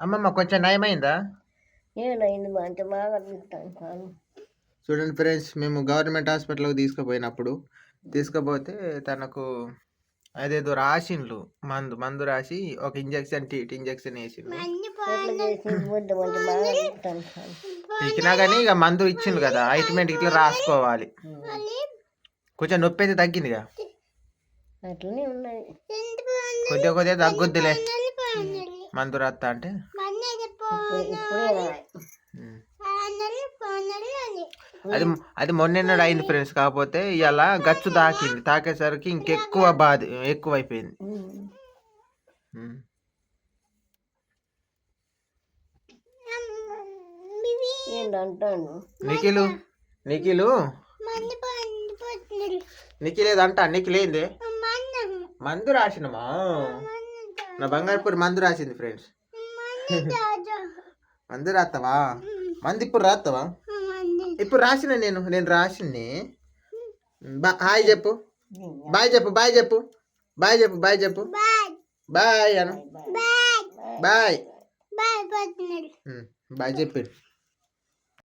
అమ్మమ్మ కొంచెం నయమైందా? ఏమైంది మా అంటే బాగా చూడండి ఫ్రెండ్స్ మేము గవర్నమెంట్ హాస్పిటల్కి తీసుకుపోయినప్పుడు తీసుకుపోతే తనకు అదేదో రాసిండ్లు మందు మందు రాసి ఒక ఇంజక్షన్ టీట్ ఇంజక్షన్ కాదు. ఇచ్చినా కానీ ఇక మందు ఇచ్చిండు కదా ఆయింట్మెంట్ ఇట్లా రాసుకోవాలి. కొంచెం నొప్పి అయితే తగ్గిందిగా. కొద్దిగా కొద్దిగా తగ్గుద్దిలే. మందు రాస్తా అంటే. అది అది మొన్నెన్నడు అయింది ఫ్రెండ్స్. కాకపోతే ఇలా గచ్చు తాకింది. తాకేసరికి ఇంకెక్కువ బాధ ఎక్కువ అయిపోయింది నిఖిలు నిఖిలు నిఖిల్ ఏదంట నిఖిల్. ఏంది మందు రాసినమా? నా బంగారుపూరి మందు రాసింది ఫ్రెండ్స్ మందు రాస్తావా? మంది ఇప్పుడు రాస్తావా? ఇప్పుడు రాసిన నేను నేను రాసింది బా హాయ్ చెప్పు. బాయ్ చెప్పు బాయ్ చెప్పు. బాయ్ చెప్పు బాయ్ చెప్పు. బాయ్. అను. బాయ్ ఉమ్, బాయ్ చెప్పాడు